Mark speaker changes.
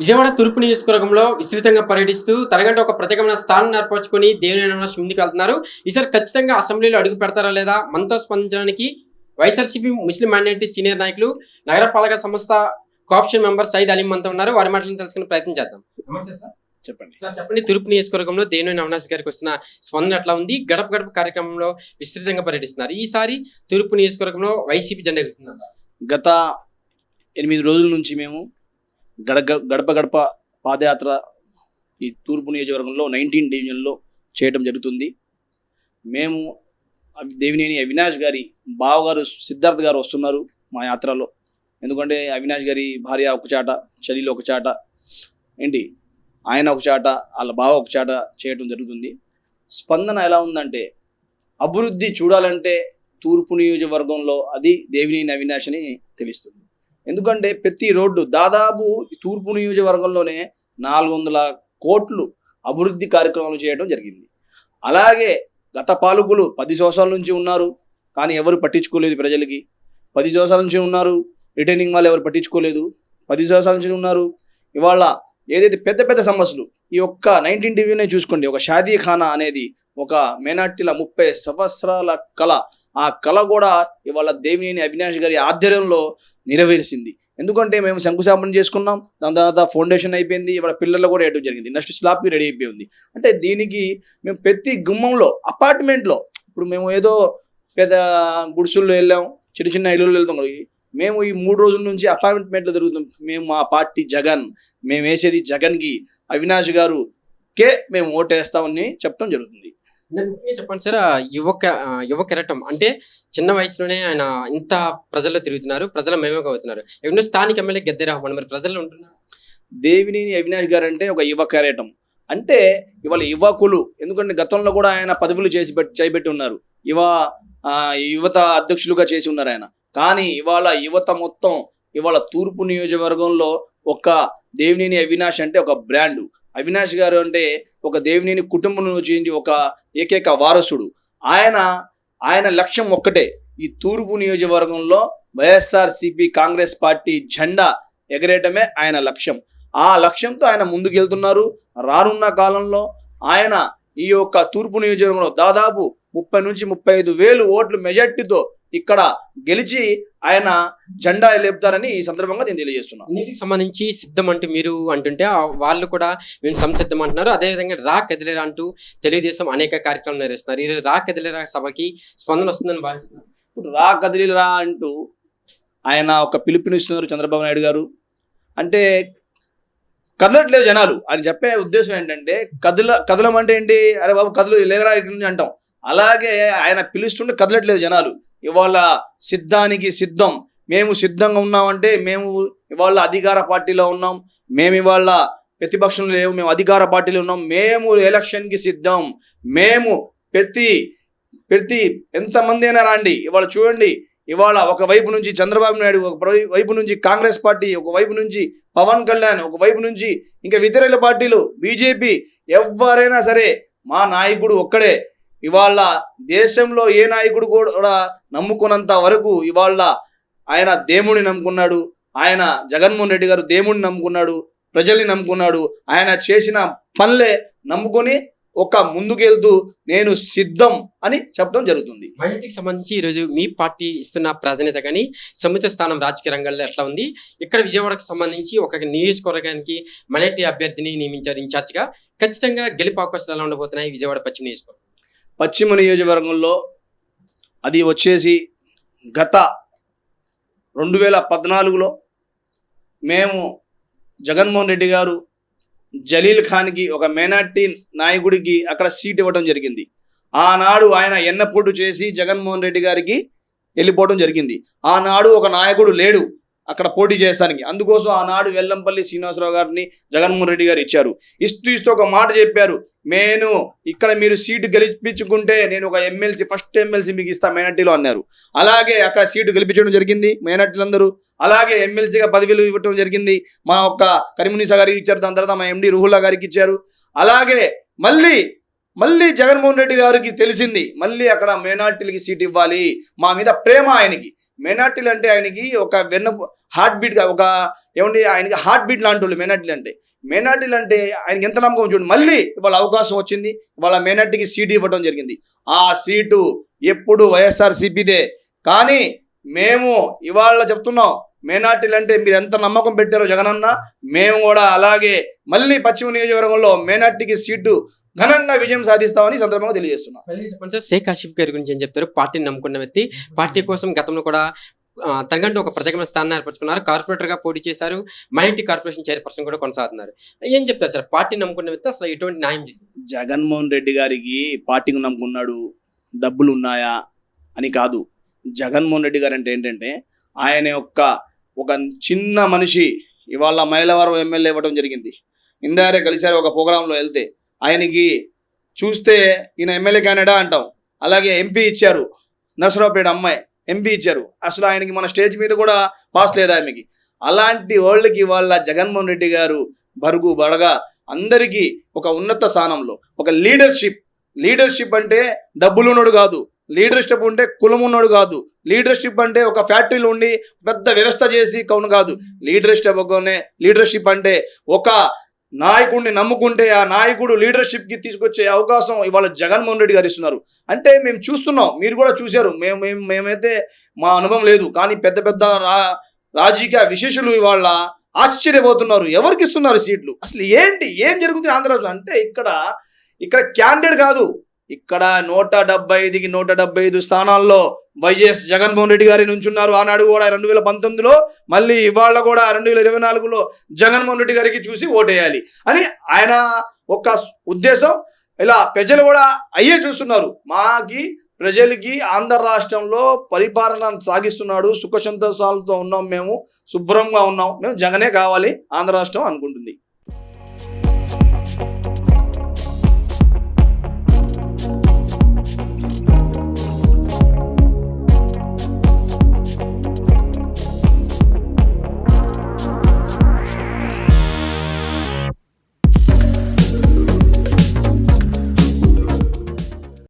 Speaker 1: విజయవాడ తూర్పు నియోజకవర్గంలో విస్తృతంగా పర్యటిస్తూ తనగంటే ఒక ప్రత్యేకమైన స్థానం ఏర్పరచుకుని దేవినేని అవినాష్ ముందుకు వెళ్తున్నారు. ఈసారి ఖచ్చితంగా అసెంబ్లీలో అడుగు పెడతారా లేదా? మనతో స్పందించడానికి వైఎస్ఆర్సీపీ ముస్లిం మైనారిటీ సీనియర్ నాయకులు నగరపాలక సంస్థ కోఆప్షన్ మెంబర్ సైద్ అలీం అంతా ఉన్నారు. వారి మాటలను తెలుసుకునే ప్రయత్నం చేద్దాం. నమస్తే సార్.
Speaker 2: చెప్పండి.
Speaker 1: సార్ చెప్పండి. తూర్పు నియోజకవర్గంలో దేవినేని అవినాష్ గారికి వస్తున్న స్పందన ఎట్లా ఉంది? గడప గడప కార్యక్రమంలో విస్తృతంగా పర్యటిస్తున్నారు. ఈసారి తూర్పు నియోజకవర్గంలో వైసీపీ జెండా
Speaker 2: గత ఎనిమిది రోజుల నుంచి మేము గడగ గడప గడప పాదయాత్ర ఈ తూర్పు నియోజకవర్గంలో నైన్టీన్ డివిజన్లో చేయటం జరుగుతుంది. మేము దేవినేని అవినాష్ గారి బావగారు సిద్ధార్థ్ గారు వస్తున్నారు మా యాత్రలో. ఎందుకంటే అవినాష్ గారి భార్య ఒక చాట చలిలో ఒక చాట ఏంటి? ఆయన ఒక చాట వాళ్ళ బావ ఒక చాట చేయటం జరుగుతుంది. స్పందన ఎలా ఉందంటే అభివృద్ధి చూడాలంటే తూర్పు నియోజకవర్గంలో అది దేవినేని అవినాష్ అని తెలుస్తుంది. ఎందుకంటే ప్రతి రోడ్డు దాదాపు తూర్పు నియోజకవర్గంలోనే నాలుగు వందల కోట్లు అభివృద్ధి కార్యక్రమాలు చేయడం జరిగింది. అలాగే గత పాలకులు పది సంవత్సరాల నుంచి ఉన్నారు కానీ ఎవరు పట్టించుకోలేదు ప్రజలకి. పది సంవత్సరాల నుంచి ఉన్నారు రిటైనింగ్ వాళ్ళు ఎవరు పట్టించుకోలేదు. పది సంవత్సరాల నుంచి ఉన్నారు. ఇవాళ ఏదైతే పెద్ద పెద్ద సమస్యలు ఈ యొక్క నైన్టీన్ టీవీనే చూసుకోండి ఒక షాదీ ఖానా అనేది ఒక మేనాటిల ముప్పై సంవత్సరాల కళ. ఆ కళ కూడా ఇవాళ దేవినేని అవినాష్ గారి ఆధ్వర్యంలో నెరవేర్చింది ఎందుకంటే మేము శంకుస్థాపన చేసుకున్నాం. దాని తర్వాత ఫౌండేషన్ అయిపోయింది. ఇవాళ పిల్లలు కూడా వేయడం జరిగింది. నెక్స్ట్ స్లాబ్కి రెడీ అయిపోయింది. అంటే దీనికి మేము ప్రతి గుమ్మంలో అపార్ట్మెంట్లో ఇప్పుడు మేము ఏదో పెద్ద గుడిసుల్లో వెళ్ళాం చిన్న చిన్న ఇల్లుల్లో వెళ్తాం. మేము ఈ మూడు రోజుల నుంచి అపార్ట్మెంట్లో తిరుగుతాం మేము మా పార్టీ జగన్ మేము వేసేది జగన్కి. అవినాష్ గారు కే మేము ఓటేస్తామని చెప్పడం జరుగుతుంది.
Speaker 1: ముఖ్యంగా చెప్పండి సార్. ఆ యువక ఆ యువ కెరటం. అంటే చిన్న వయసులోనే ఆయన ఇంత ప్రజల్లో తిరుగుతున్నారు ప్రజల మేమగా అవుతున్నారు. ఎవరినో స్థానిక ఎమ్మెల్యే గద్దె మరి ప్రజల్లో ఉంటున్నారు?
Speaker 2: దేవినేని అవినాష్ గారు అంటే ఒక యువ కెరటం. అంటే ఇవాళ యువకులు ఎందుకంటే గతంలో కూడా ఆయన పదవులు చేసి చేపెట్టి చేయబెట్టి ఉన్నారు. యువ ఆ, యువత అధ్యక్షులుగా చేసి ఉన్నారు ఆయన. కానీ ఇవాళ యువత మొత్తం ఇవాళ తూర్పు నియోజకవర్గంలో ఒక దేవినేని అవినాష్ అంటే ఒక బ్రాండు. అవినాష్ గారు అంటే ఒక దేవినేని కుటుంబం నుంచి ఒక ఏకైక వారసుడు. ఆయన ఆయన లక్ష్యం ఒక్కటే. ఈ తూర్పు నియోజకవర్గంలో వైఎస్ఆర్ సిపి కాంగ్రెస్ పార్టీ జెండా ఎగరేయటమే ఆయన లక్ష్యం. ఆ లక్ష్యంతో ఆయన ముందుకెళ్తున్నారు. రానున్న కాలంలో ఆయన ఈ యొక్క తూర్పు నియోజకవర్గంలో దాదాపు ముప్పై నుంచి ముప్పై ఐదు వేలు ఓట్లు మెజార్టీతో ఇక్కడ గెలిచి ఆయన జెండా లేపుతారని ఈ సందర్భంగా నేను తెలియజేస్తున్నాను.
Speaker 1: అన్నిటికి సంబంధించి సిద్ధం అంటూ మీరు అంటుంటే వాళ్ళు కూడా మేము సంసిద్ధం అంటున్నారు. అదేవిధంగా రా కదిలేరా అంటూ తెలుగుదేశం అనేక కార్యక్రమాలు నిర్వహిస్తున్నారు. ఈ రా కదిలేరా సభకి స్పందన వస్తుందని భావిస్తున్నారు.
Speaker 2: ఇప్పుడు రా కదిలి రా అంటూ ఆయన ఒక పిలుపునిస్తున్నారు చంద్రబాబు నాయుడు గారు. అంటే కదలట్లేదు జనాలు. అని చెప్పే ఉద్దేశం ఏంటంటే కదల కదలం అంటే ఏంటి? అరే బాబు కదలు లేగరా ఇక్కడి నుంచి అంటాం. అలాగే ఆయన పిలుస్తుంటే కదలట్లేదు జనాలు. ఇవాళ సిద్ధానికి సిద్ధం. మేము సిద్ధంగా ఉన్నామంటే మేము ఇవాళ అధికార పార్టీలో ఉన్నాం. మేము ఇవాళ ప్రతిపక్షంలో లేవు మేము అధికార పార్టీలో ఉన్నాం. మేము ఎలక్షన్కి సిద్ధం. మేము ప్రతి ప్రతి ఎంతమంది అయినా రాండి. ఇవాళ చూడండి ఇవాళ ఒక వైపు నుంచి చంద్రబాబు నాయుడు ఒక వైపు నుంచి కాంగ్రెస్ పార్టీ ఒక వైపు నుంచి పవన్ కళ్యాణ్ ఒక వైపు నుంచి ఇంకా ఇతర పార్టీలు బీజేపీ ఎవరైనా సరే మా నాయకుడు ఒక్కడే. ఇవాళ దేశంలో ఏ నాయకుడు కూడా నమ్ముకున్నంత వరకు ఇవాళ ఆయన దేవుడిని నమ్ముకున్నాడు. ఆయన జగన్మోహన్ రెడ్డి గారు దేవుడిని నమ్ముకున్నాడు. ప్రజల్ని నమ్ముకున్నాడు. ఆయన చేసిన పనులే నమ్ముకొని ఒక ముందుకెళ్తూ నేను సిద్ధం అని చెప్పడం జరుగుతుంది.
Speaker 1: మైనార్టీకి సంబంధించి ఈరోజు మీ పార్టీ ఇస్తున్న ప్రాధాన్యత కానీ సముచిత స్థానం రాజకీయ రంగంలో ఎట్లా ఉంది? ఇక్కడ విజయవాడకు సంబంధించి ఒక నియోజకవర్గానికి మైనార్టీ అభ్యర్థిని నియమించారు ఇన్ఛార్జ్గా. ఖచ్చితంగా గెలుపు అవకాశాలు ఎలా ఉండబోతున్నాయి విజయవాడ పశ్చిమ నియోజకవర్గం?
Speaker 2: పశ్చిమ నియోజకవర్గంలో అది వచ్చేసి గత రెండు వేల పద్నాలుగులో మేము జగన్మోహన్ రెడ్డి గారు జలీల్ ఖాన్కి ఒక మైనార్టీ నాయకుడికి అక్కడ సీట్ ఇవ్వడం జరిగింది. ఆనాడు ఆయన ఎన్నపోటు చేసి జగన్మోహన్ రెడ్డి గారికి వెళ్ళిపోవడం జరిగింది. ఆనాడు ఒక నాయకుడు లేడు. అక్కడ పోటీ చేస్తానికి. అందుకోసం ఆనాడు వెల్లంపల్లి శ్రీనివాసరావు గారిని జగన్మోహన్ రెడ్డి గారు ఇచ్చారు. ఇస్తూ ఇస్తూ ఒక మాట చెప్పారు. నేను ఇక్కడ మీరు సీటు గెలిపించుకుంటే నేను ఒక ఎమ్మెల్సీ ఫస్ట్ ఎమ్మెల్సీ మీకు ఇస్తా మైనార్టీలో అన్నారు. అలాగే అక్కడ సీటు గెలిపించడం జరిగింది మైనార్టీలందరూ. అలాగే ఎమ్మెల్సీగా పదవిలు ఇవ్వడం జరిగింది. మా ఒక్క కరీమునిసా గారికి ఇచ్చారు. దాని తర్వాత మా ఎండి రుహుల్లా గారికి ఇచ్చారు. అలాగే మళ్ళీ మళ్ళీ జగన్మోహన్ రెడ్డి గారికి తెలిసింది మళ్ళీ అక్కడ మైనార్టీలకి సీట్ ఇవ్వాలి మా మీద ప్రేమ ఆయనకి. మైనార్టీలు అంటే ఆయనకి ఒక వెన్న హార్ట్ బీట్గా ఒక ఏమండి ఆయనకి హార్ట్ బీట్ లాంటి వాళ్ళు మైనార్టీలు అంటే. మైనార్టీలు అంటే ఆయనకి ఎంత నమ్మకం చూడండి మళ్ళీ ఇవాళ అవకాశం వచ్చింది ఇవాళ మైనార్టీకి సీటు ఇవ్వడం జరిగింది. ఆ సీటు ఎప్పుడు వైఎస్ఆర్ సిపిదే కానీ మేము ఇవాళ చెప్తున్నాం మైనార్టీలు అంటే మీరు ఎంత నమ్మకం పెట్టారో జగనన్న మేము కూడా అలాగే మళ్ళీ పశ్చిమ నియోజకవర్గంలో మైనార్టీకి సీటు ఘనంగా విజయం సాధిస్తామని సందర్భంగా తెలియజేస్తున్నాం.
Speaker 1: మళ్ళీ చెప్పండి సార్. షేక్ ఆసిఫ్ గారి గురించి ఏం చెప్తారు? పార్టీని నమ్ముకున్న వ్యక్తి పార్టీ కోసం గతంలో కూడా తనకంటూ ఒక ప్రత్యేకమైన స్థానాన్ని ఏర్పరచుకున్నారు. కార్పొరేటర్గా పోటీ చేశారు. మైనార్టీ కార్పొరేషన్ చైర్పర్సన్ కూడా కొనసాగుతున్నారు. ఏం చెప్తారు సార్? పార్టీ నమ్ముకున్న వ్యక్తి అసలు ఎటువంటి న్యాయం?
Speaker 2: జగన్మోహన్ రెడ్డి గారికి పార్టీకి నమ్ముకున్నాడు డబ్బులు ఉన్నాయా అని కాదు. జగన్మోహన్ రెడ్డి గారు అంటే ఏంటంటే ఆయన యొక్క ఒక చిన్న మనిషి ఇవాళ మైలవరం ఎమ్మెల్యే ఇవ్వడం జరిగింది. ఇందారే కలిసారు ఒక ప్రోగ్రాంలో వెళ్తే. ఆయనకి చూస్తే ఈయన ఎమ్మెల్యే కానడా అంటాం. అలాగే ఎంపీ ఇచ్చారు. నర్సరావుపేట అమ్మాయి ఎంపీ ఇచ్చారు. అసలు ఆయనకి మన స్టేజ్ మీద కూడా పాస్ లేదు ఆమెకి? అలాంటి వాళ్ళకి వాళ్ళ జగన్మోహన్ రెడ్డి గారు బరుగు బడగా అందరికీ ఒక ఉన్నత స్థానంలో ఒక లీడర్షిప్ లీడర్షిప్ అంటే డబ్బులు ఉన్నోడు కాదు. లీడర్షిప్ ఉంటే కులం ఉన్నోడు కాదు. లీడర్షిప్ అంటే ఒక ఫ్యాక్టరీలో ఉండి పెద్ద వ్యవస్థ చేసి కౌను కాదు. లీడర్షిప్ ఒకనే లీడర్షిప్ అంటే ఒక నాయకుడిని నమ్ముకుంటే ఆ నాయకుడు లీడర్షిప్కి తీసుకొచ్చే అవకాశం ఇవాళ జగన్మోహన్ రెడ్డి గారు ఇస్తున్నారు. అంటే మేము చూస్తున్నాం మీరు కూడా చూశారు. మేము మేము మేమైతే మా అనుభవం లేదు. కానీ పెద్ద పెద్ద రా రాజకీయ విశేషులు ఇవాళ ఆశ్చర్యపోతున్నారు. ఎవరికి ఇస్తున్నారు సీట్లు? అసలు ఏంటి? ఏం జరుగుతుంది ఆంధ్రప్రదేశ్ అంటే ఇక్కడ ఇక్కడ క్యాండిడేట్ కాదు. ఇక్కడ నూట డెబ్బై ఐదుకి నూట డెబ్బై ఐదు స్థానాల్లో వైఎస్ జగన్మోహన్ రెడ్డి గారి నుంచున్నారు ఆనాడు కూడా రెండు వేల పంతొమ్మిదిలో మళ్ళీ ఇవాళ కూడా రెండు వేల ఇరవై నాలుగులో జగన్మోహన్ రెడ్డి గారికి చూసి ఓటేయాలి అని ఆయన ఒక ఉద్దేశం. ఇలా ప్రజలు కూడా అయ్యే చూస్తున్నారు. మాకి ప్రజలకి ఆంధ్ర రాష్ట్రంలో పరిపాలన సాగిస్తున్నాడు. సుఖ సంతోషాలతో ఉన్నాం మేము. శుభ్రంగా ఉన్నాం. మేము జగనే కావాలి ఆంధ్ర రాష్ట్రం అనుకుంటుంది.